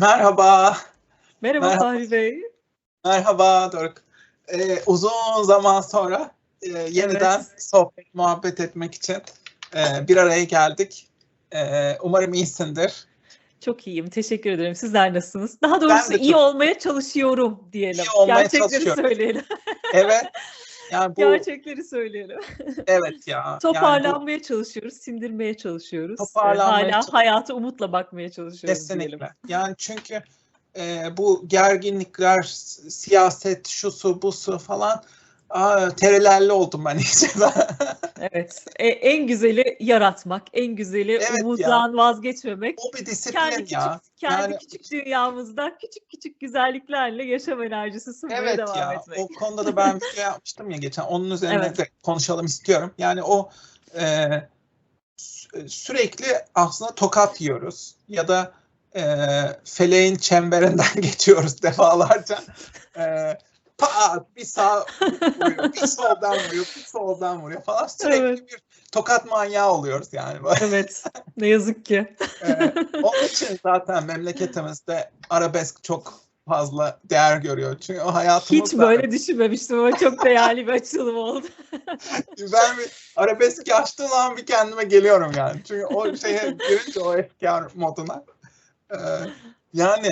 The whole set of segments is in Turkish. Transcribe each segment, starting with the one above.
Merhaba. Merhaba Merhaba. Fahri Bey. Merhaba Doruk. Ee, uzun zaman sonra e, yeniden Evet. sohbet, muhabbet etmek için e, bir araya geldik. E, umarım iyisindir. Çok iyiyim. Teşekkür ederim. Sizler nasılsınız? Daha doğrusu iyi çok- olmaya çalışıyorum diyelim. İyi olmaya Gerçekleri çalışıyorum. söyleyelim. Evet. Yani bu Gerçekleri söyleyelim. evet ya. Yani bu- Toparlanmaya çalışıyoruz, sindirmeye çalışıyoruz. Toparlanmaya Hala çalış- hayata umutla bakmaya çalışıyoruz diyelim. Kesinlikle. Yani çünkü e, bu gerginlikler, siyaset, şu su, bu su falan aa, terelerli oldum ben iyice. Evet. E, en güzeli yaratmak, en güzeli Evet ya. umuttan vazgeçmemek. o bir disiplin Kendi küçük, ya. kendi Yani- küçük dünyamızda küçük küçük güzelliklerle yaşam enerjisi sunmaya Evet devam ya etmek. o konuda da ben bir şey yapmıştım ya geçen onun üzerine Evet. de konuşalım istiyorum. Yani o e, sü- sürekli aslında tokat yiyoruz ya da e, feleğin çemberinden geçiyoruz defalarca. E, pat bir sağ vuruyor, bir soldan vuruyor, bir soldan vuruyor falan sürekli Evet. bir tokat manyağı oluyoruz yani. Evet. Ne yazık ki. E, onun için zaten memleketimizde arabesk çok fazla değer görüyor. Çünkü o hayatımızda Hiç böyle düşünmemiştim ama çok değerli bir açılım oldu. ben bir arabesk açtığım an bir kendime geliyorum yani. Çünkü o şeye girince o efkar moduna. Ee, yani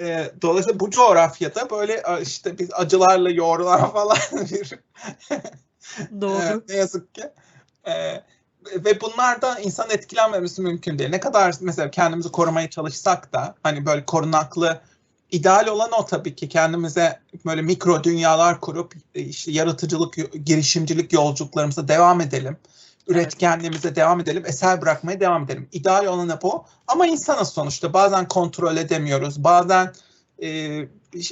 e, dolayısıyla bu coğrafyada böyle e, işte biz acılarla yoğrulan falan bir Doğru. e, ne yazık ki. E, ve bunlardan insan etkilenmemesi mümkün değil. Ne kadar mesela kendimizi korumaya çalışsak da hani böyle korunaklı ideal olan o tabii ki kendimize böyle mikro dünyalar kurup işte yaratıcılık, girişimcilik yolculuklarımıza devam edelim. Üretkenliğimize devam edelim, eser bırakmaya devam edelim. İdeal olan hep o. Ama insanız sonuçta. Bazen kontrol edemiyoruz. Bazen e,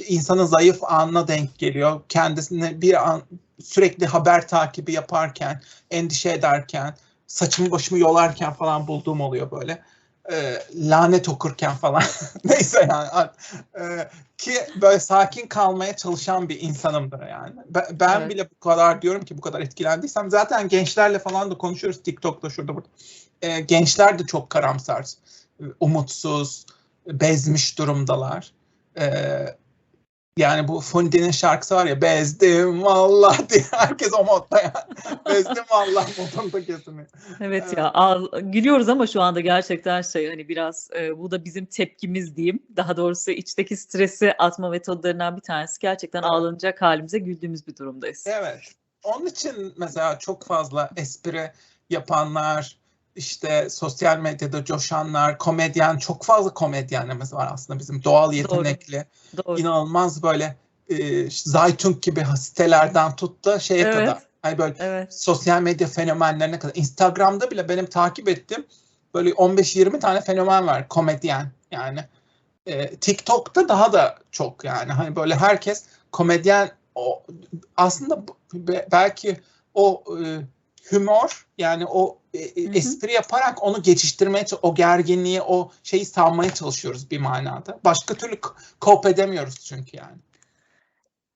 insanın zayıf anına denk geliyor. Kendisine bir an sürekli haber takibi yaparken, endişe ederken, saçımı başımı yolarken falan bulduğum oluyor böyle. E, lanet okurken falan. Neyse yani. E, ki böyle sakin kalmaya çalışan bir insanımdır yani. Ben, ben Evet. bile bu kadar diyorum ki bu kadar etkilendiysem zaten gençlerle falan da konuşuyoruz TikTok'ta şurada burada. E, gençler de çok karamsar, umutsuz, bezmiş durumdalar. E, yani bu Fundi'nin şarkısı var ya bezdim vallahi diye herkes o modda yani. bezdim vallahi modunda kesinlikle. Evet Evet. ya ağ- gülüyoruz ama şu anda gerçekten şey hani biraz e, bu da bizim tepkimiz diyeyim. Daha doğrusu içteki stresi atma metodlarından bir tanesi. Gerçekten Evet. ağlanacak halimize güldüğümüz bir durumdayız. Evet. Onun için mesela çok fazla espri yapanlar, işte sosyal medyada coşanlar, komedyen, çok fazla komedyenimiz var aslında bizim doğal yetenekli, Doğru. inanılmaz böyle e, Zaytun gibi sitelerden tut da şeye Evet. kadar. Hani böyle Evet. sosyal medya fenomenlerine kadar. Instagram'da bile benim takip ettiğim böyle 15-20 tane fenomen var komedyen yani. E, TikTok'ta daha da çok yani. Hani böyle herkes komedyen o aslında belki o e, humor yani o e, e, espri yaparak onu geçiştirmeye o gerginliği o şeyi salmaya çalışıyoruz bir manada. Başka türlü cope edemiyoruz çünkü yani.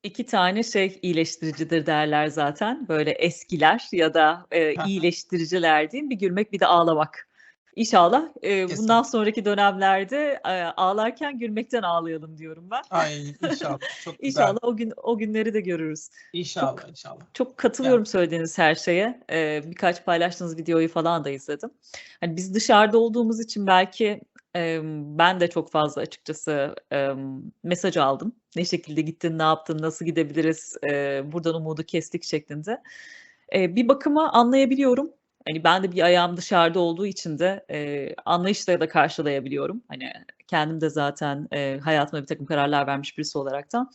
İki tane şey iyileştiricidir derler zaten. Böyle eskiler ya da e, iyileştiriciler diyeyim. Bir gülmek bir de ağlamak. İnşallah e, bundan sonraki dönemlerde e, ağlarken gülmekten ağlayalım diyorum ben. Ay inşallah çok güzel. İnşallah o gün o günleri de görürüz. İnşallah inşallah. Çok katılıyorum söylediğiniz her şeye. Ee, birkaç paylaştığınız videoyu falan da izledim. Hani biz dışarıda olduğumuz için belki e, ben de çok fazla açıkçası e, mesaj aldım. Ne şekilde gittin, ne yaptın, nasıl gidebiliriz, e, buradan umudu kestik şeklinde. E, bir bakıma anlayabiliyorum. Hani ben de bir ayağım dışarıda olduğu için de e, anlayışla da karşılayabiliyorum. Hani kendim de zaten e, hayatıma bir takım kararlar vermiş birisi olaraktan.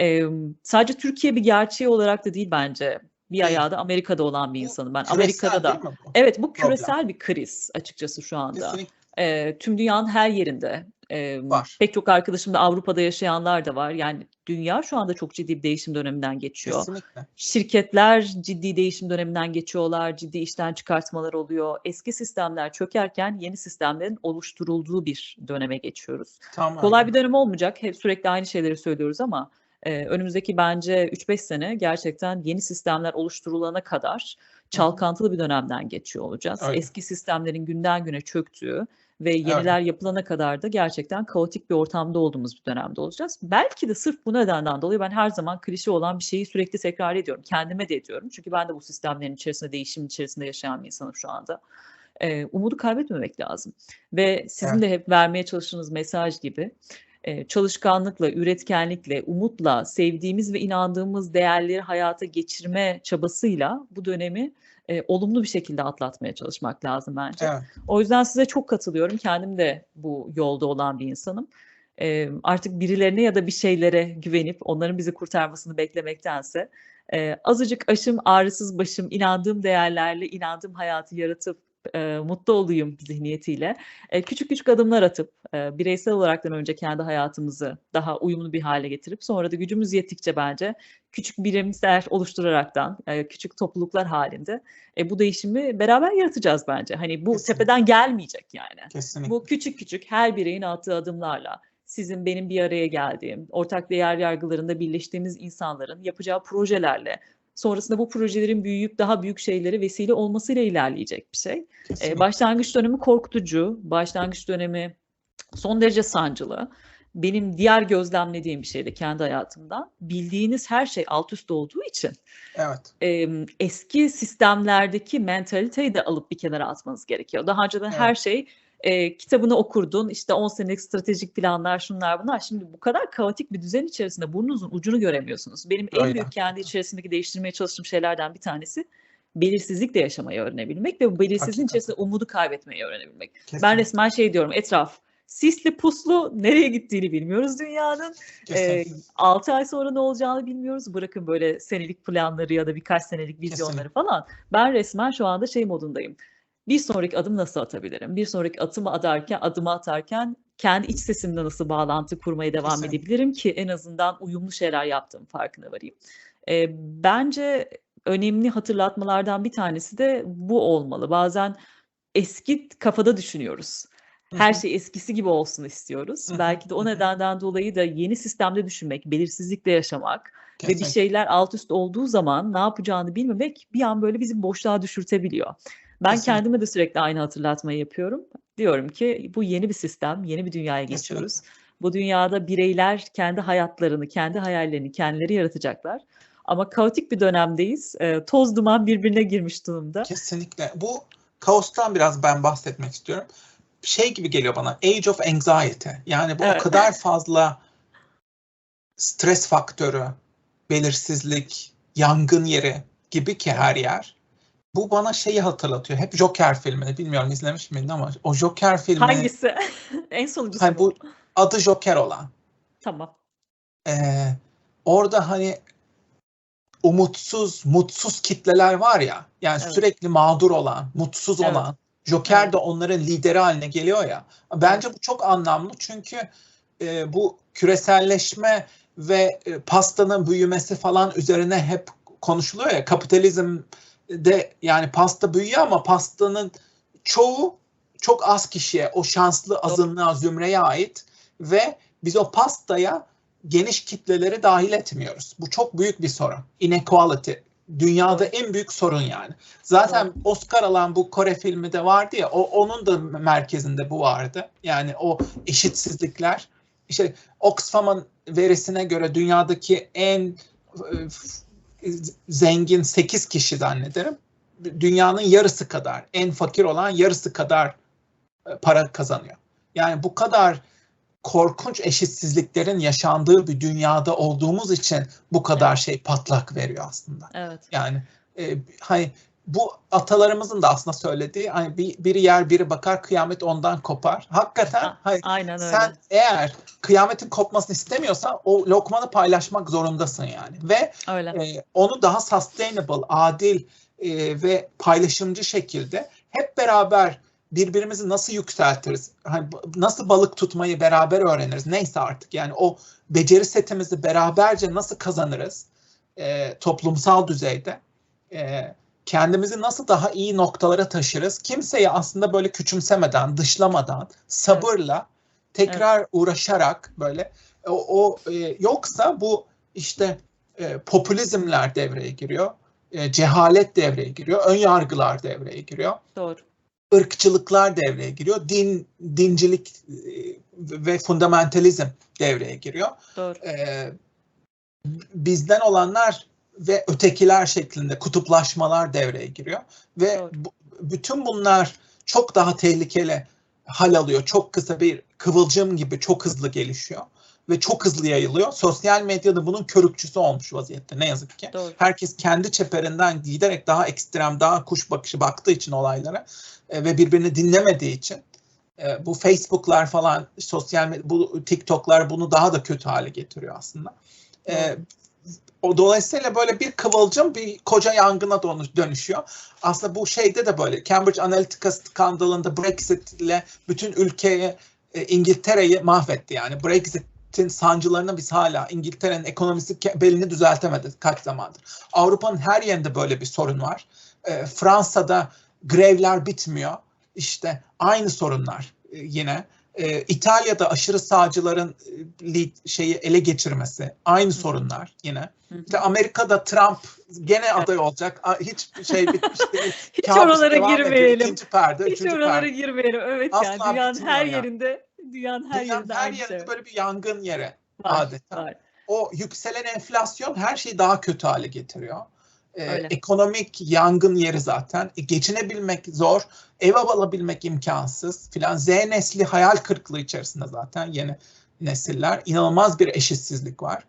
E, sadece Türkiye bir gerçeği olarak da değil bence. Bir ayağı da Amerika'da olan bir insanım ben. küresel Amerika'da da. bu? Evet bu Problem. küresel bir kriz açıkçası şu anda. Kesinlikle. Eee, tüm dünyanın her yerinde. Eee, Var. pek çok arkadaşım da Avrupa'da yaşayanlar da var. Yani dünya şu anda çok ciddi bir değişim döneminden geçiyor. Kesinlikle. Şirketler ciddi değişim döneminden geçiyorlar, ciddi işten çıkartmalar oluyor. Eski sistemler çökerken yeni sistemlerin oluşturulduğu bir döneme geçiyoruz. Tamam. Kolay bir dönem olmayacak. Hep sürekli aynı şeyleri söylüyoruz ama e, önümüzdeki bence 3-5 sene gerçekten yeni sistemler oluşturulana kadar çalkantılı bir dönemden geçiyor olacağız. Öyle. Eski sistemlerin günden güne çöktüğü ve yeniler yapılana kadar da gerçekten kaotik bir ortamda olduğumuz bir dönemde olacağız. Belki de sırf bu nedenden dolayı ben her zaman klişe olan bir şeyi sürekli tekrar ediyorum. Kendime de ediyorum. Çünkü ben de bu sistemlerin içerisinde, değişimin içerisinde yaşayan bir insanım şu anda. Ee, umudu kaybetmemek lazım. Ve sizin Evet. de hep vermeye çalıştığınız mesaj gibi e, çalışkanlıkla, üretkenlikle, umutla, sevdiğimiz ve inandığımız değerleri hayata geçirme çabasıyla bu dönemi e, olumlu bir şekilde atlatmaya çalışmak lazım bence. Evet. O yüzden size çok katılıyorum. Kendim de bu yolda olan bir insanım. E, artık birilerine ya da bir şeylere güvenip onların bizi kurtarmasını beklemektense e, azıcık aşım, ağrısız başım, inandığım değerlerle inandığım hayatı yaratıp e, mutlu olayım zihniyetiyle e, küçük küçük adımlar atıp e, bireysel olaraktan önce kendi hayatımızı daha uyumlu bir hale getirip sonra da gücümüz yettikçe bence küçük birimler oluşturaraktan e, küçük topluluklar halinde e, bu değişimi beraber yaratacağız bence. Hani bu Kesinlikle. tepeden gelmeyecek yani. Kesinlikle. Bu küçük küçük her bireyin attığı adımlarla sizin benim bir araya geldiğim, ortak değer yargılarında birleştiğimiz insanların yapacağı projelerle sonrasında bu projelerin büyüyüp daha büyük şeylere vesile olmasıyla ilerleyecek bir şey. Kesinlikle. E, başlangıç dönemi korkutucu, başlangıç dönemi son derece sancılı. Benim diğer gözlemlediğim bir şey de kendi hayatımdan. Bildiğiniz her şey alt üst olduğu için Evet. e, eski sistemlerdeki mentaliteyi de alıp bir kenara atmanız gerekiyor. Daha önceden Evet. her şey e, kitabını okurdun, işte 10 senelik stratejik planlar şunlar bunlar. Şimdi bu kadar kaotik bir düzen içerisinde burnunuzun ucunu göremiyorsunuz. Benim en Öyle. büyük kendi içerisindeki değiştirmeye çalıştığım şeylerden bir tanesi belirsizlikle yaşamayı öğrenebilmek ve bu belirsizliğin Hakikaten. içerisinde umudu kaybetmeyi öğrenebilmek. Ben Kesinlikle. resmen şey diyorum etraf sisli puslu nereye gittiğini bilmiyoruz dünyanın. Kesinlikle. 6 ay sonra ne olacağını bilmiyoruz. Bırakın böyle senelik planları ya da birkaç senelik vizyonları Kesinlikle. falan. Ben resmen şu anda şey modundayım. Bir sonraki adım nasıl atabilirim? Bir sonraki atımı atarken, adımı atarken kendi iç sesimle nasıl bağlantı kurmaya devam Kesinlikle. edebilirim ki en azından uyumlu şeyler yaptığım farkına varayım. Ee, bence önemli hatırlatmalardan bir tanesi de bu olmalı. Bazen eski kafada düşünüyoruz. Her şey eskisi gibi olsun istiyoruz. Belki de o nedenden dolayı da yeni sistemde düşünmek, belirsizlikle yaşamak ve bir Kesinlikle. şeyler alt üst olduğu zaman ne yapacağını bilmemek bir an böyle bizi boşluğa düşürtebiliyor. Ben Kesinlikle. kendime de sürekli aynı hatırlatmayı yapıyorum. Diyorum ki bu yeni bir sistem, yeni bir dünyaya geçiyoruz. Bu dünyada bireyler kendi hayatlarını, kendi hayallerini kendileri yaratacaklar. Ama kaotik bir dönemdeyiz. Ee, toz duman birbirine girmiş durumda. Kesinlikle. Bu kaostan biraz ben bahsetmek istiyorum. Şey gibi geliyor bana. Age of anxiety. Yani bu Evet. o kadar fazla stres faktörü, belirsizlik, yangın yeri gibi ki her yer. Bu bana şeyi hatırlatıyor. Hep Joker filmini. Bilmiyorum izlemiş miydin ama o Joker filmi. Hangisi? en sonuncusu Hani bu adı Joker olan. Tamam. Ee, orada hani umutsuz, mutsuz kitleler var ya. Yani Evet. sürekli mağdur olan, mutsuz Evet. olan. Joker Evet. de onların lideri haline geliyor ya. Bence bu çok anlamlı çünkü e, bu küreselleşme ve e, pastanın büyümesi falan üzerine hep konuşuluyor ya. Kapitalizm de yani pasta büyüyor ama pastanın çoğu çok az kişiye, o şanslı azınlığa, zümreye ait ve biz o pastaya geniş kitleleri dahil etmiyoruz. Bu çok büyük bir sorun. Inequality. Dünyada en büyük sorun yani. Zaten Oscar alan bu Kore filmi de vardı ya, o onun da merkezinde bu vardı. Yani o eşitsizlikler. İşte Oxfam'ın verisine göre dünyadaki en e, zengin 8 kişi zannederim. Dünyanın yarısı kadar, en fakir olan yarısı kadar e, para kazanıyor. Yani bu kadar korkunç eşitsizliklerin yaşandığı bir dünyada olduğumuz için bu kadar Evet. şey patlak veriyor aslında. Evet. Yani e, hani bu atalarımızın da aslında söylediği hani bir, biri yer biri bakar kıyamet ondan kopar. Hakikaten A- hani Aynen öyle. sen eğer kıyametin kopmasını istemiyorsan o lokmanı paylaşmak zorundasın yani. Ve Öyle. e, onu daha sustainable, adil e, ve paylaşımcı şekilde hep beraber birbirimizi nasıl yükseltiriz? Hani nasıl balık tutmayı beraber öğreniriz? Neyse artık yani o beceri setimizi beraberce nasıl kazanırız e, toplumsal düzeyde? E, kendimizi nasıl daha iyi noktalara taşırız? Kimseyi aslında böyle küçümsemeden, dışlamadan, sabırla tekrar uğraşarak böyle o, o e, yoksa bu işte e, popülizmler devreye giriyor, e, cehalet devreye giriyor, ön yargılar devreye giriyor Doğru. ırkçılıklar devreye giriyor. Din, dincilik e, ve fundamentalizm devreye giriyor. Doğru. Ee, bizden olanlar ve ötekiler şeklinde kutuplaşmalar devreye giriyor. Ve bu, bütün bunlar çok daha tehlikeli hal alıyor. Çok kısa bir kıvılcım gibi çok hızlı gelişiyor ve çok hızlı yayılıyor. Sosyal medyada bunun körükçüsü olmuş vaziyette ne yazık ki. Doğru. Herkes kendi çeperinden giderek daha ekstrem, daha kuş bakışı baktığı için olaylara e, ve birbirini dinlemediği için e, bu Facebook'lar falan, sosyal medya, bu TikTok'lar bunu daha da kötü hale getiriyor aslında. E, o dolayısıyla böyle bir kıvılcım bir koca yangına dönüş- dönüşüyor. Aslında bu şeyde de böyle Cambridge Analytica skandalında Brexit ile bütün ülkeyi e, İngiltere'yi mahvetti yani. Brexit'in sancılarını biz hala İngiltere'nin ekonomisi belini düzeltemedi kaç zamandır. Avrupa'nın her yerinde böyle bir sorun var. E, Fransa'da grevler bitmiyor. İşte aynı sorunlar e, yine. E, İtalya'da aşırı sağcıların e, lead- şeyi ele geçirmesi aynı sorunlar yine. Hı hı. İşte Amerika'da Trump gene aday olacak. Hiç şey bitmiş değil. Hiç Kabus oralara ediyor. girmeyelim. İkinci perde, Hiç üçüncü oralara perde. girmeyelim. Evet Asla yani dünyanın her yani. yerinde dünyanın her Dünyanın yerinde her şey yerinde var. böyle bir yangın yeri Var, adeta. var. O yükselen enflasyon her şeyi daha kötü hale getiriyor. Öyle. ekonomik yangın yeri zaten. E, geçinebilmek zor. Ev alabilmek imkansız filan. Z nesli hayal kırıklığı içerisinde zaten yeni nesiller. İnanılmaz bir eşitsizlik var.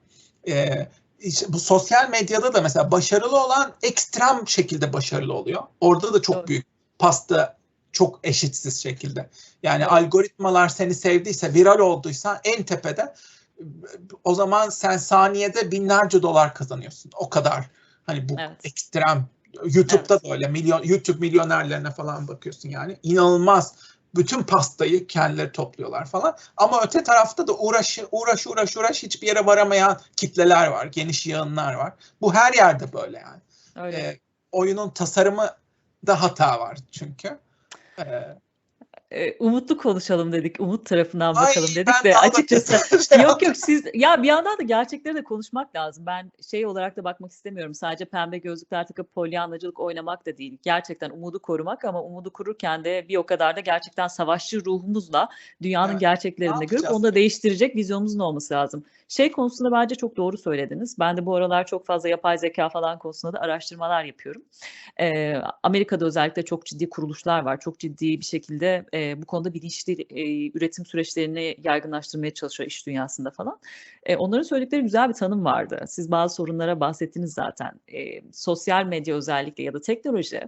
Ee, işte bu sosyal medyada da mesela başarılı olan ekstrem şekilde başarılı oluyor. Orada da çok Doğru. büyük pasta çok eşitsiz şekilde. Yani Evet. algoritmalar seni sevdiyse, viral olduysan en tepede o zaman sen saniyede binlerce dolar kazanıyorsun. O kadar hani bu Evet. ekstrem. YouTube'da da öyle milyon YouTube milyonerlerine falan bakıyorsun yani. inanılmaz bütün pastayı kendileri topluyorlar falan. Ama öte tarafta da uğraş uğraş uğraş uğraş hiçbir yere varamayan kitleler var. Geniş yığınlar var. Bu her yerde böyle yani. Öyle. Ee, oyunun tasarımı da hata var çünkü. Ee, Ee, umutlu konuşalım dedik. Umut tarafından Ay, bakalım dedik ben de açıkçası yok yok siz ya bir yandan da gerçekleri de konuşmak lazım. Ben şey olarak da bakmak istemiyorum. Sadece pembe gözlükler takıp polyanlacılık oynamak da değil. Gerçekten umudu korumak ama umudu kururken de bir o kadar da gerçekten savaşçı ruhumuzla dünyanın Evet. gerçeklerini görüp onu da değiştirecek vizyonumuzun olması lazım. Şey konusunda bence çok doğru söylediniz. Ben de bu aralar çok fazla yapay zeka falan konusunda da araştırmalar yapıyorum. Ee, Amerika'da özellikle çok ciddi kuruluşlar var. Çok ciddi bir şekilde e, bu konuda bilinçli e, üretim süreçlerini yaygınlaştırmaya çalışıyor iş dünyasında falan. E, onların söyledikleri güzel bir tanım vardı. Siz bazı sorunlara bahsettiniz zaten. E, sosyal medya özellikle ya da teknoloji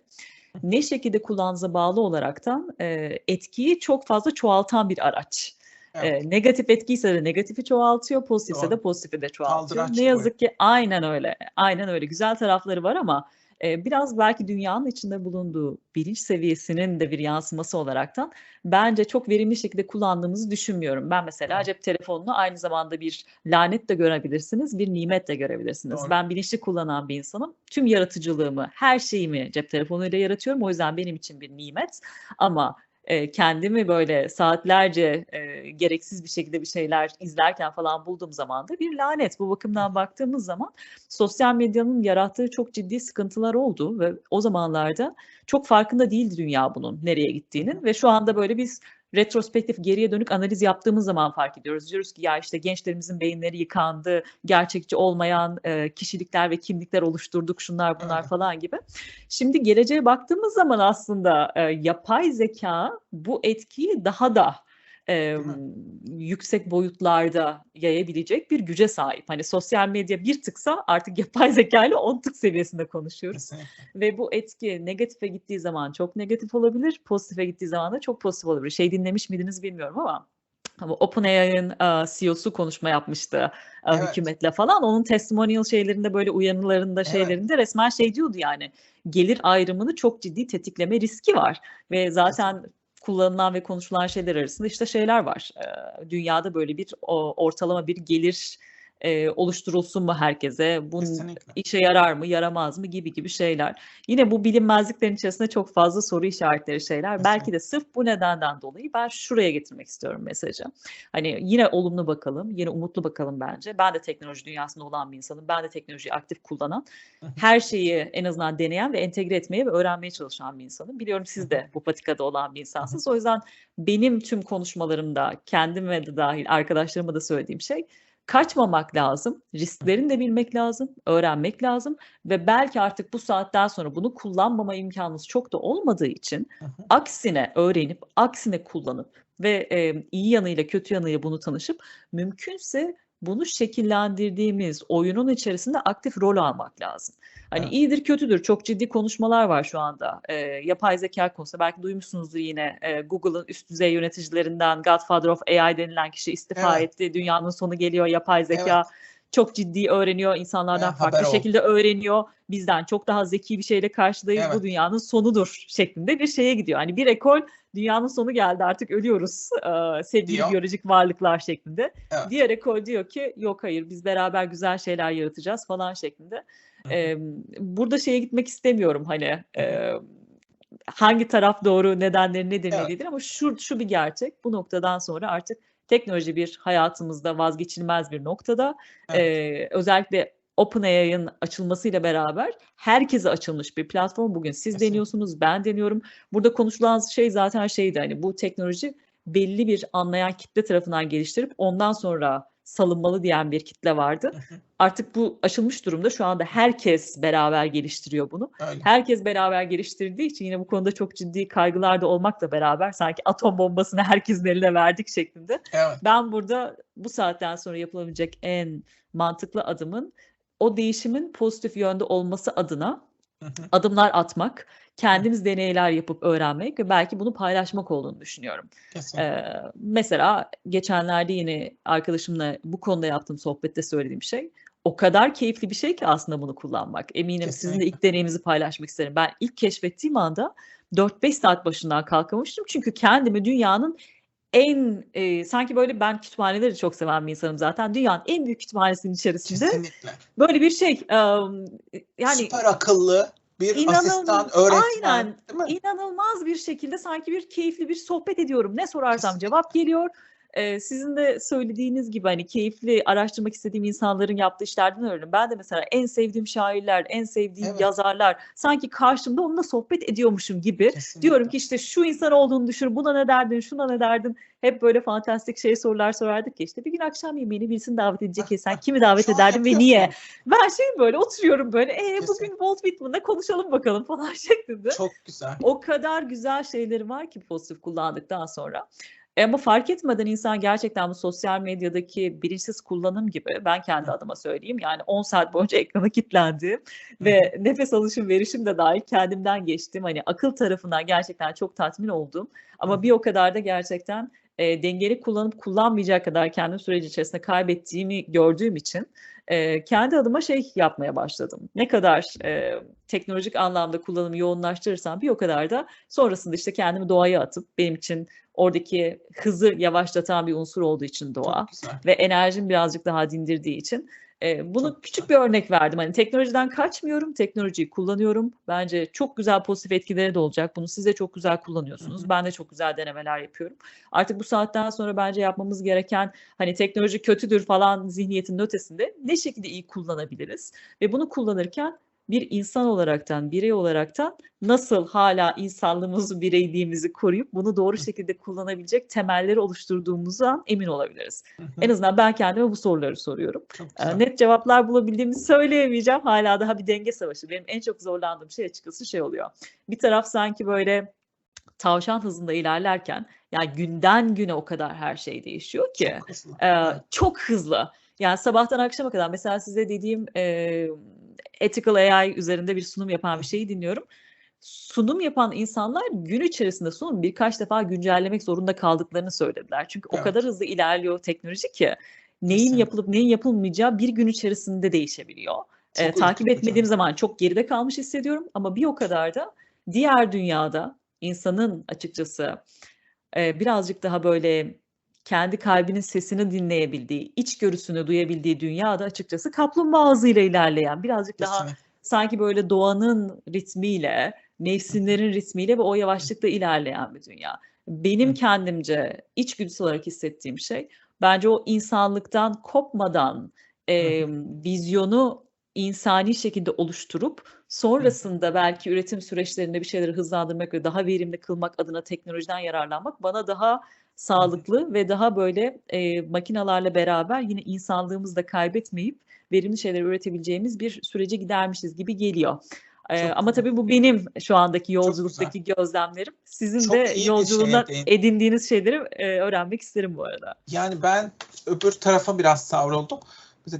ne şekilde kullandığınıza bağlı olaraktan e, etkiyi çok fazla çoğaltan bir araç. Evet. E, negatif etkiyse de negatifi çoğaltıyor, pozitifse Doğru. de pozitifi de çoğaltıyor. Kaldıraç Ne boyu. yazık ki aynen öyle. Aynen öyle. Güzel tarafları var ama e, biraz belki dünyanın içinde bulunduğu bilinç seviyesinin de bir yansıması olaraktan bence çok verimli şekilde kullandığımızı düşünmüyorum. Ben mesela Evet. cep telefonunu aynı zamanda bir lanet de görebilirsiniz, bir nimet de görebilirsiniz. Doğru. Ben bilinçli kullanan bir insanım. Tüm yaratıcılığımı, her şeyimi cep telefonuyla yaratıyorum. O yüzden benim için bir nimet. Ama e, kendimi böyle saatlerce e, gereksiz bir şekilde bir şeyler izlerken falan bulduğum zaman da bir lanet. Bu bakımdan baktığımız zaman sosyal medyanın yarattığı çok ciddi sıkıntılar oldu ve o zamanlarda çok farkında değildi dünya bunun nereye gittiğinin ve şu anda böyle biz retrospektif geriye dönük analiz yaptığımız zaman fark ediyoruz. Diyoruz ki ya işte gençlerimizin beyinleri yıkandı, gerçekçi olmayan e, kişilikler ve kimlikler oluşturduk şunlar bunlar falan gibi. Şimdi geleceğe baktığımız zaman aslında e, yapay zeka bu etkiyi daha da e, yüksek boyutlarda yayabilecek bir güce sahip. Hani sosyal medya bir tıksa artık yapay zeka ile 10 tık seviyesinde konuşuyoruz. Ve bu etki negatife gittiği zaman çok negatif olabilir, pozitife gittiği zaman da çok pozitif olabilir. Şey dinlemiş miydiniz bilmiyorum ama ama OpenAI'ın e, CEO'su konuşma yapmıştı e, Evet. hükümetle falan. Onun testimonial şeylerinde böyle uyanılarında Evet. şeylerinde resmen şey diyordu yani gelir ayrımını çok ciddi tetikleme riski var. Ve zaten kullanılan ve konuşulan şeyler arasında işte şeyler var. Dünyada böyle bir ortalama bir gelir eee, oluşturulsun mu herkese? Bunun Kesinlikle. işe yarar mı, yaramaz mı gibi gibi şeyler. Yine bu bilinmezliklerin içerisinde çok fazla soru işaretleri şeyler. Belki Kesinlikle. de sırf bu nedenden dolayı ben şuraya getirmek istiyorum mesajı. Hani yine olumlu bakalım, yine umutlu bakalım bence. Ben de teknoloji dünyasında olan bir insanım. Ben de teknolojiyi aktif kullanan, her şeyi en azından deneyen ve entegre etmeye ve öğrenmeye çalışan bir insanım. Biliyorum siz de bu patikada olan bir insansınız. O yüzden benim tüm konuşmalarımda kendime de dahil arkadaşlarıma da söylediğim şey kaçmamak lazım. Risklerini de bilmek lazım, öğrenmek lazım ve belki artık bu saatten sonra bunu kullanmama imkanınız çok da olmadığı için aksine öğrenip, aksine kullanıp ve eee, iyi yanıyla kötü yanıyla bunu tanışıp mümkünse bunu şekillendirdiğimiz oyunun içerisinde aktif rol almak lazım. Hani Evet. iyidir kötüdür çok ciddi konuşmalar var şu anda. Eee, yapay zeka konusunda belki duymuşsunuzdur yine eee, Google'ın üst düzey yöneticilerinden Godfather of AI denilen kişi istifa Evet. etti. Dünyanın sonu geliyor. Yapay Evet. Çok ciddi öğreniyor. İnsanlardan haber farklı oldu. şekilde öğreniyor. Bizden çok daha zeki bir şeyle karşıdayız. Bu Evet. dünyanın sonudur şeklinde bir şeye gidiyor. Hani bir ekol dünyanın sonu geldi artık ölüyoruz eee, sevgili Diyor. biyolojik varlıklar şeklinde. Evet. Diğer ekol diyor ki yok hayır biz beraber güzel şeyler yaratacağız falan şeklinde. Eee, burada şeye gitmek istemiyorum hani eee, hangi taraf doğru nedenleri nedir ne Evet. değildir ama şu, şu bir gerçek bu noktadan sonra artık teknoloji bir hayatımızda vazgeçilmez bir noktada. Evet. Eee, özellikle OpenAI'ın açılmasıyla beraber herkese açılmış bir platform. Bugün siz Kesinlikle. deniyorsunuz, ben deniyorum. Burada konuşulan şey zaten şeydi hani bu teknoloji belli bir anlayan kitle tarafından geliştirip ondan sonra salınmalı diyen bir kitle vardı. Artık bu aşılmış durumda. Şu anda herkes beraber geliştiriyor bunu. Öyle. Herkes beraber geliştirdiği için yine bu konuda çok ciddi kaygılar da olmakla beraber sanki atom bombasını herkesin eline verdik şeklinde. Evet. Ben burada bu saatten sonra yapılabilecek en mantıklı adımın o değişimin pozitif yönde olması adına. Adımlar atmak, kendimiz deneyler yapıp öğrenmek ve belki bunu paylaşmak olduğunu düşünüyorum. Kesinlikle. Eee, mesela geçenlerde yine arkadaşımla bu konuda yaptığım sohbette söylediğim şey o kadar keyifli bir şey ki aslında bunu kullanmak. Eminim sizin de Kesinlikle. ilk deneyiminizi paylaşmak isterim. Ben ilk keşfettiğim anda 4-5 saat başından kalkamıştım. Çünkü kendimi dünyanın en eee, sanki böyle ben kütüphaneleri çok seven bir insanım zaten. Dünyanın en büyük kütüphanesinin içerisinde Kesinlikle. böyle bir şey emm, yani Süper akıllı bir asistan, İnanılmaz, öğretmen, aynen. değil mi? İnanılmaz bir şekilde sanki bir keyifli bir sohbet ediyorum. Ne sorarsam Kesinlikle. cevap geliyor. Sizin de söylediğiniz gibi hani keyifli araştırmak istediğim insanların yaptığı işlerden öğreniyorum. Ben de mesela en sevdiğim şairler, en sevdiğim Evet. yazarlar sanki karşımda onunla sohbet ediyormuşum gibi. Diyorum Kesinlikle. ki işte şu insan olduğunu düşün, buna ne derdin, şuna ne derdin. Hep böyle fantastik şey sorular sorardık ya işte bir gün akşam yemeğine birisini davet edecek ya sen kimi davet ederdin ve niye? Ben şey böyle oturuyorum böyle e Kesin. bugün Walt Whitman'la konuşalım bakalım falan şeklinde. Çok güzel. O kadar güzel şeyleri var ki pozitif kullandıktan sonra. E ama fark etmeden insan gerçekten bu sosyal medyadaki bilinçsiz kullanım gibi ben kendi adıma söyleyeyim yani 10 saat boyunca ekrana kilitlendim ve nefes alışım verişim de dahil kendimden geçtim. Hani akıl tarafından gerçekten çok tatmin oldum ama bir o kadar da gerçekten e, dengeli kullanıp kullanmayacak kadar kendim süreci içerisinde kaybettiğimi gördüğüm için e, kendi adıma şey yapmaya başladım. Ne kadar e, teknolojik anlamda kullanımı yoğunlaştırırsam bir o kadar da sonrasında işte kendimi doğaya atıp benim için oradaki hızı yavaşlatan bir unsur olduğu için doğa ve enerjim birazcık daha dindirdiği için e, bunu küçük bir örnek verdim. Hani teknolojiden kaçmıyorum, teknolojiyi kullanıyorum. Bence çok güzel pozitif etkileri de olacak. Bunu siz de çok güzel Hı kullanıyorsunuz. hı. Ben de çok güzel denemeler yapıyorum. Artık bu saatten sonra bence yapmamız gereken hani teknoloji kötüdür falan zihniyetinin ötesinde ne şekilde iyi kullanabiliriz ve bunu kullanırken bir insan olaraktan, birey olaraktan nasıl hala insanlığımızı, bireyliğimizi koruyup bunu doğru şekilde kullanabilecek temelleri oluşturduğumuzdan emin olabiliriz. En azından ben kendime bu soruları soruyorum. Güzel. net cevaplar bulabildiğimi söyleyemeyeceğim. Hala daha bir denge savaşı. Benim en çok zorlandığım şey açıkçası şey oluyor. Bir taraf sanki böyle tavşan hızında ilerlerken ya günden güne o kadar her şey değişiyor ki Çok hızlı. Evet. çok hızlı. Yani sabahtan akşama kadar mesela size dediğim eee, ethical AI üzerinde bir sunum yapan bir şeyi dinliyorum. Sunum yapan insanlar gün içerisinde sunum birkaç defa güncellemek zorunda kaldıklarını söylediler. Çünkü o Evet. kadar hızlı ilerliyor teknoloji ki neyin Kesinlikle. yapılıp neyin yapılmayacağı bir gün içerisinde değişebiliyor. Çok takip etmediğim zaman çok geride kalmış hissediyorum ama bir o kadar da diğer dünyada insanın açıkçası eee, birazcık daha böyle kendi kalbinin sesini dinleyebildiği, içgörüsünü duyabildiği dünyada açıkçası kaplumbağa hızıyla ilerleyen, birazcık daha Kesinlikle. sanki böyle doğanın ritmiyle, mevsimlerin ritmiyle ve o yavaşlıkta ilerleyen bir dünya. Benim kendimce içgüdüsel olarak hissettiğim şey, bence o insanlıktan kopmadan emm, vizyonu insani şekilde oluşturup sonrasında belki üretim süreçlerinde bir şeyleri hızlandırmak ve daha verimli kılmak adına teknolojiden yararlanmak bana daha sağlıklı ve daha böyle eee makinalarla beraber yine insanlığımızı da kaybetmeyip verimli şeyler üretebileceğimiz bir sürece gidermişiz gibi geliyor. Çok ama tabii bu benim şu andaki yolculuktaki gözlemlerim. Sizin Çok de yolculuğundan değindin. edindiğiniz şeyleri eee, öğrenmek isterim bu arada. Yani ben öbür tarafa biraz savruldum.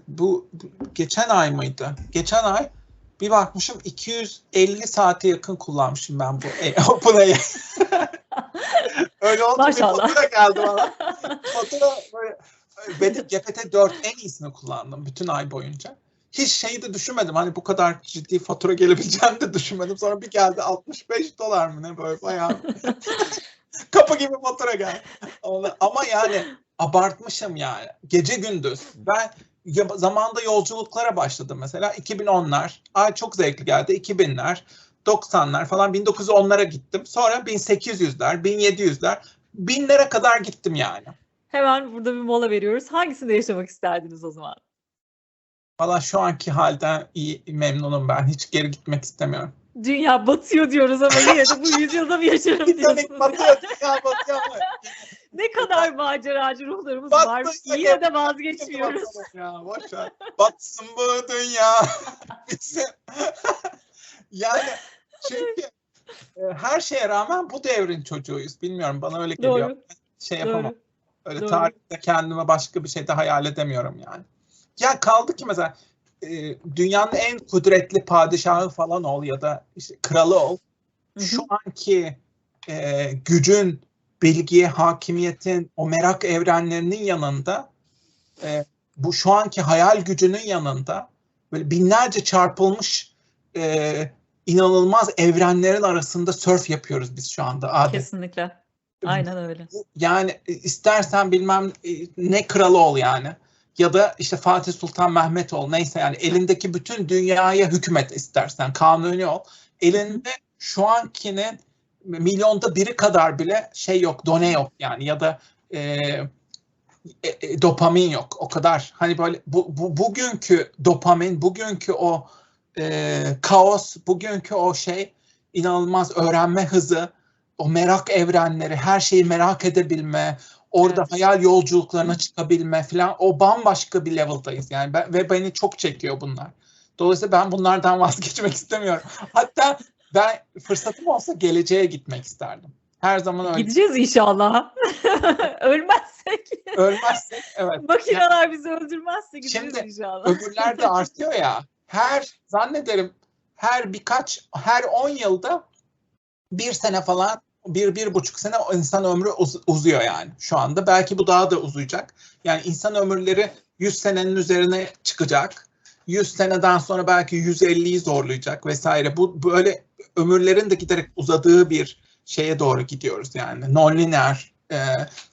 Bu, bu geçen ay mıydı? Geçen ay bir bakmışım 250 saate yakın kullanmışım ben bu e, OpenAI. Öyle oldu bir Maşallah. fatura geldi bana. Fatura böyle benim GPT-4 en iyisini kullandım bütün ay boyunca. Hiç şeyi de düşünmedim. Hani bu kadar ciddi fatura gelebileceğini de düşünmedim. Sonra bir geldi 65 dolar mı ne böyle bayağı kapı gibi fatura geldi. Ama- yani abartmışım yani. Gece gündüz. Ben zamanında yolculuklara başladım mesela. 2010'lar. Ay çok zevkli geldi. 2000'ler. 90'lar falan 1910'lara gittim. Sonra 1800'ler, 1700'ler, binlere kadar gittim yani. Hemen burada bir mola veriyoruz. Hangisinde yaşamak isterdiniz o zaman? Valla şu anki halden iyi memnunum ben. Hiç geri gitmek istemiyorum. Dünya batıyor diyoruz ama yine de bu yüzyılda mı yaşarım diyorsunuz. batıyor, dünya batıyor ama Ne kadar maceracı ruhlarımız Battı var. Yine de vazgeçmiyoruz. Ya boş ver. Batsın bu dünya. Yani çünkü e, her şeye rağmen bu devrin çocuğuyuz. Bilmiyorum bana öyle geliyor. Doğru. Şey yapamam. Doğru. Öyle Doğru. tarihte kendime başka bir şey de hayal edemiyorum yani. Ya kaldı ki mesela e, dünyanın en kudretli padişahı falan ol ya da işte kralı ol. Hı hı. Şu anki e, gücün, bilgiye, hakimiyetin, o merak evrenlerinin yanında e, bu şu anki hayal gücünün yanında böyle binlerce çarpılmış e, inanılmaz evrenlerin arasında surf yapıyoruz biz şu anda adeta. Kesinlikle. Aynen öyle. Yani e, istersen bilmem e, ne kralı ol yani. Ya da işte Fatih Sultan Mehmet ol neyse yani elindeki bütün dünyaya hükmet istersen kanuni ol. Elinde şu ankinin milyonda biri kadar bile şey yok done yok yani ya da e, e, e, dopamin yok o kadar. Hani böyle bu, bu bugünkü dopamin, bugünkü o e, kaos, bugünkü o şey inanılmaz öğrenme hızı, o merak evrenleri, her şeyi merak edebilme, orada Evet. hayal yolculuklarına çıkabilme falan o bambaşka bir level'dayız yani ben, ve beni çok çekiyor bunlar. Dolayısıyla ben bunlardan vazgeçmek istemiyorum. Hatta ben fırsatım olsa geleceğe gitmek isterdim. Her zaman öyle. Gideceğiz inşallah. Ölmezsek. Ölmezsek evet. Makineler bizi öldürmezse gideceğiz Şimdi inşallah. öbürler de artıyor ya. Her zannederim her birkaç her 10 yılda bir sene falan bir bir buçuk sene insan ömrü uz- uzuyor yani şu anda. Belki bu daha da uzayacak. Yani insan ömürleri 100 senenin üzerine çıkacak. 100 seneden sonra belki 150'yi zorlayacak vesaire. Bu böyle ömürlerin de giderek uzadığı bir şeye doğru gidiyoruz yani. Non-linear e,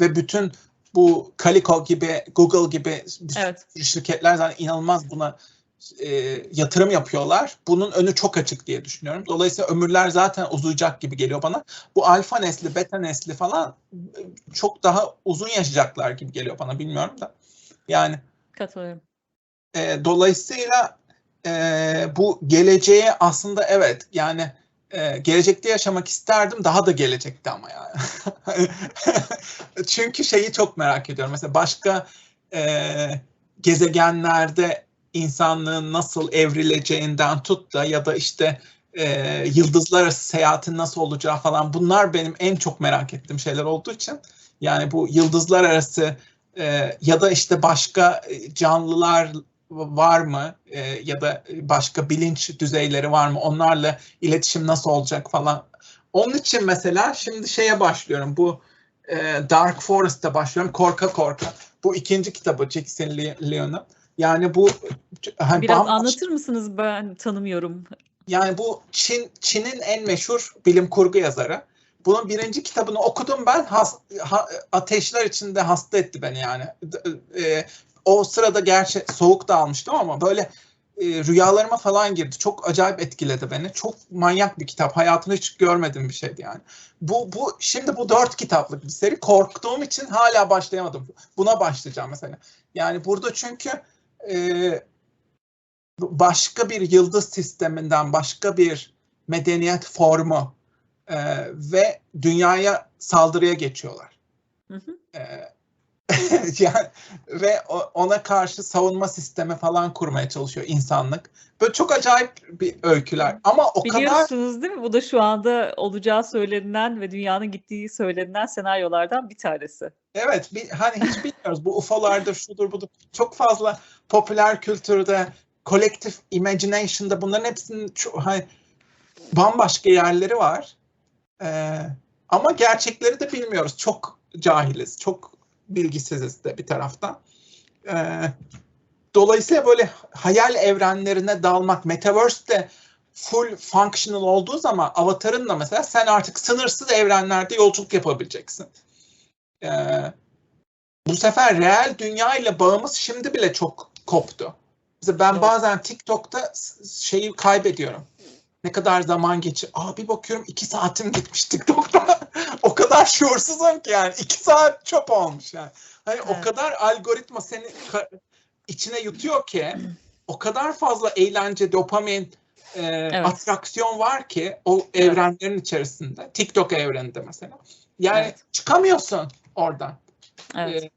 ve bütün bu Calico gibi, Google gibi Evet. şirketler zaten inanılmaz buna e, yatırım yapıyorlar. Bunun önü çok açık diye düşünüyorum. Dolayısıyla ömürler zaten uzayacak gibi geliyor bana. Bu alfa nesli, beta nesli falan e, çok daha uzun yaşayacaklar gibi geliyor bana. Bilmiyorum da. Yani Katılıyorum. e, dolayısıyla e, bu geleceğe aslında evet yani e, gelecekte yaşamak isterdim daha da gelecekte ama yani. Çünkü şeyi çok merak ediyorum. Mesela başka e, gezegenlerde insanlığın nasıl evrileceğinden tut da ya da işte e, yıldızlar arası seyahatin nasıl olacağı falan bunlar benim en çok merak ettiğim şeyler olduğu için yani bu yıldızlar arası e, ya da işte başka e, canlılar var mı E, ya da başka bilinç düzeyleri var mı onlarla iletişim nasıl olacak falan. Onun için mesela şimdi şeye başlıyorum bu e, Dark Forest'a başlıyorum korka korka. Bu ikinci kitabı Jackson Leon'un. Yani bu hani Biraz bambaşka- anlatır mısınız? Ben tanımıyorum. yani bu Çin Çin'in en meşhur bilim kurgu yazarı. bunun birinci kitabını okudum ben. Has, ha, ateşler içinde hasta etti beni yani. E, o sırada gerçi soğuk da almıştım ama böyle e, rüyalarıma falan girdi. Çok acayip etkiledi beni. Çok manyak bir kitap. Hayatımda hiç görmediğim bir şeydi yani. Bu, bu şimdi bu dört kitaplık bir seri. Korktuğum için hala başlayamadım. Buna başlayacağım mesela. Yani burada çünkü e, başka bir yıldız sisteminden başka bir medeniyet formu e, ve dünyaya saldırıya geçiyorlar. Hı hı. E, yani ve ona karşı savunma sistemi falan kurmaya çalışıyor insanlık. Böyle çok acayip bir öyküler ama o Biliyorsunuz kadar Biliyorsunuz değil mi? Bu da şu anda olacağı söylenilen ve dünyanın gittiği söylenilen senaryolardan bir tanesi. Evet, bir, hani hiç bilmiyoruz. Bu UFO'lardır, şudur budur. Çok fazla popüler kültürde, collective imagination'da bunların hepsinin çok, hani, bambaşka yerleri var. Ee, ama gerçekleri de bilmiyoruz. Çok cahiliz, çok bilgisiziz de bir taraftan. Ee, dolayısıyla böyle hayal evrenlerine dalmak, Metaverse'de full functional olduğu zaman avatarınla mesela sen artık sınırsız evrenlerde yolculuk yapabileceksin. Ee, bu sefer reel dünya ile bağımız şimdi bile çok koptu. Mesela ben evet. bazen TikTok'ta şeyi kaybediyorum. Ne kadar zaman geçir. Aa bir bakıyorum iki saatim gitmiş TikTok'ta. o kadar şuursuzum ki yani. iki saat çöp olmuş yani. Hani evet. o kadar algoritma seni içine yutuyor ki o kadar fazla eğlence, dopamin, e, evet. atraksiyon var ki o evrenlerin içerisinde. TikTok evreninde mesela. Yani evet. çıkamıyorsun oradan. Evet. E,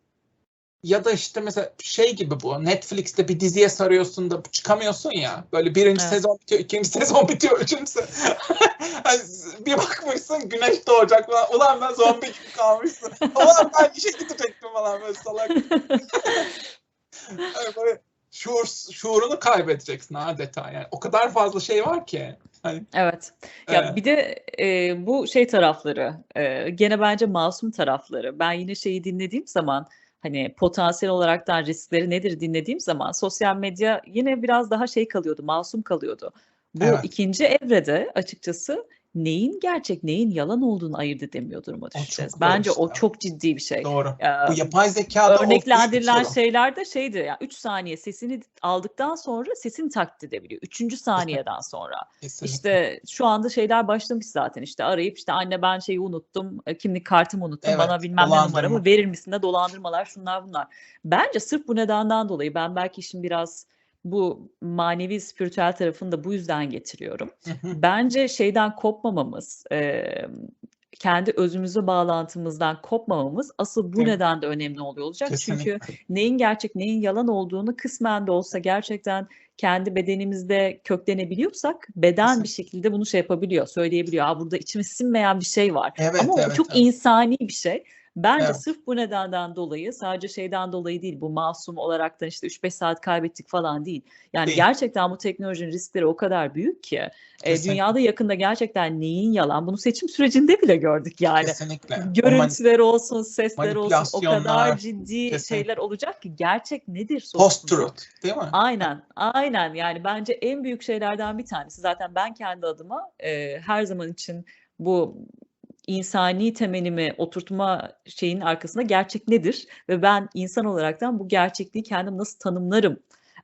ya da işte mesela şey gibi bu Netflix'te bir diziye sarıyorsun da çıkamıyorsun ya. Böyle birinci evet. sezon bitiyor, ikinci sezon bitiyor, üçüncü sezon. hani bir bakmışsın güneş doğacak falan. Ulan ben zombi gibi kalmışsın. Ulan ben işe gidecektim falan böyle salak. hani böyle şuur, şuurunu kaybedeceksin adeta yani. O kadar fazla şey var ki. Hani, evet. Ya e, bir de e, bu şey tarafları, e, gene bence masum tarafları. Ben yine şeyi dinlediğim zaman hani potansiyel olaraktan riskleri nedir dinlediğim zaman sosyal medya yine biraz daha şey kalıyordu, masum kalıyordu. Bu evet. ikinci evrede açıkçası neyin gerçek neyin yalan olduğunu ayırt edemiyor duruma düşeceğiz. Bence o çok ciddi bir şey. Doğru. Ee, Bu yapay zekada örneklendirilen şeyler de şeydir ya yani 3 saniye sesini aldıktan sonra sesini taklit edebiliyor. 3. saniyeden sonra. Kesinlikle. İşte şu anda şeyler başlamış zaten işte arayıp işte anne ben şeyi unuttum, e, kimlik kartımı unuttum, evet, bana bilmem ne numaramı verir misin de dolandırmalar şunlar bunlar. Bence sırf bu nedenden dolayı ben belki işin biraz bu manevi spiritüel tarafını da bu yüzden getiriyorum. Bence şeyden kopmamamız, e, kendi özümüze bağlantımızdan kopmamamız asıl bu evet. nedenle önemli oluyor olacak. Kesinlikle. Çünkü neyin gerçek neyin yalan olduğunu kısmen de olsa gerçekten kendi bedenimizde köklenebiliyorsak beden Kesinlikle. bir şekilde bunu şey yapabiliyor, söyleyebiliyor. Aa, burada içime sinmeyen bir şey var. Evet, Ama evet, o çok evet. insani bir şey. Bence evet. sırf bu nedenden dolayı sadece şeyden dolayı değil bu masum olaraktan işte 3-5 saat kaybettik falan değil. Yani değil. gerçekten bu teknolojinin riskleri o kadar büyük ki e, dünyada yakında gerçekten neyin yalan bunu seçim sürecinde bile gördük yani. Kesinlikle. Görüntüler olsun, sesler olsun o kadar ciddi Kesinlikle. şeyler olacak ki gerçek nedir Post-truth değil mi? Aynen, aynen yani bence en büyük şeylerden bir tanesi zaten ben kendi adıma e, her zaman için bu insani temelimi oturtma şeyin arkasında gerçek nedir? Ve ben insan olaraktan bu gerçekliği kendim nasıl tanımlarım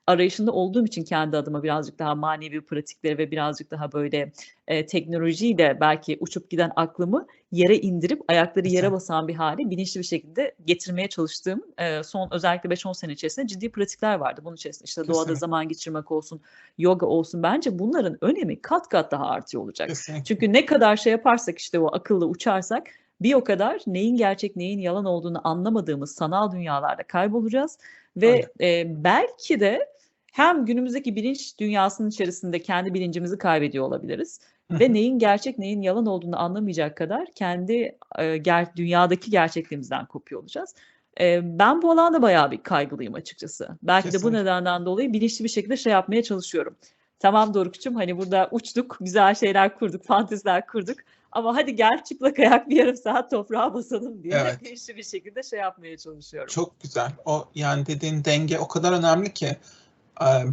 arayışında olduğum için kendi adıma birazcık daha manevi pratikleri ve birazcık daha böyle e, teknolojiyle belki uçup giden aklımı yere indirip ayakları yere basan bir hale bilinçli bir şekilde getirmeye çalıştığım e, son özellikle 5-10 sene içerisinde ciddi pratikler vardı. Bunun içerisinde işte Kesinlikle. doğada zaman geçirmek olsun, yoga olsun bence bunların önemi kat kat daha artıyor olacak. Kesinlikle. Çünkü ne kadar şey yaparsak işte o akıllı uçarsak bir o kadar neyin gerçek neyin yalan olduğunu anlamadığımız sanal dünyalarda kaybolacağız ve e, belki de hem günümüzdeki bilinç dünyasının içerisinde kendi bilincimizi kaybediyor olabiliriz ve neyin gerçek neyin yalan olduğunu anlamayacak kadar kendi e, ger dünyadaki gerçekliğimizden kopuyor olacağız. E, ben bu alanda bayağı bir kaygılıyım açıkçası. Belki Kesinlikle. de bu nedenden dolayı bilinçli bir şekilde şey yapmaya çalışıyorum. Tamam Doruk'cum hani burada uçtuk, güzel şeyler kurduk, fanteziler kurduk. Ama hadi gel çıplak ayak bir yarım saat toprağa basalım diye evet. bilinçli bir şekilde şey yapmaya çalışıyorum. Çok güzel. O yani dediğin denge o kadar önemli ki.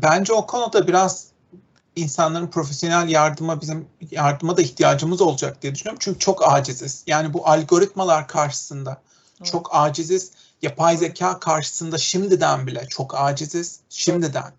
Bence o konuda biraz insanların profesyonel yardıma bizim yardıma da ihtiyacımız olacak diye düşünüyorum. Çünkü çok aciziz. Yani bu algoritmalar karşısında çok aciziz. Yapay zeka karşısında şimdiden bile çok aciziz. Şimdiden.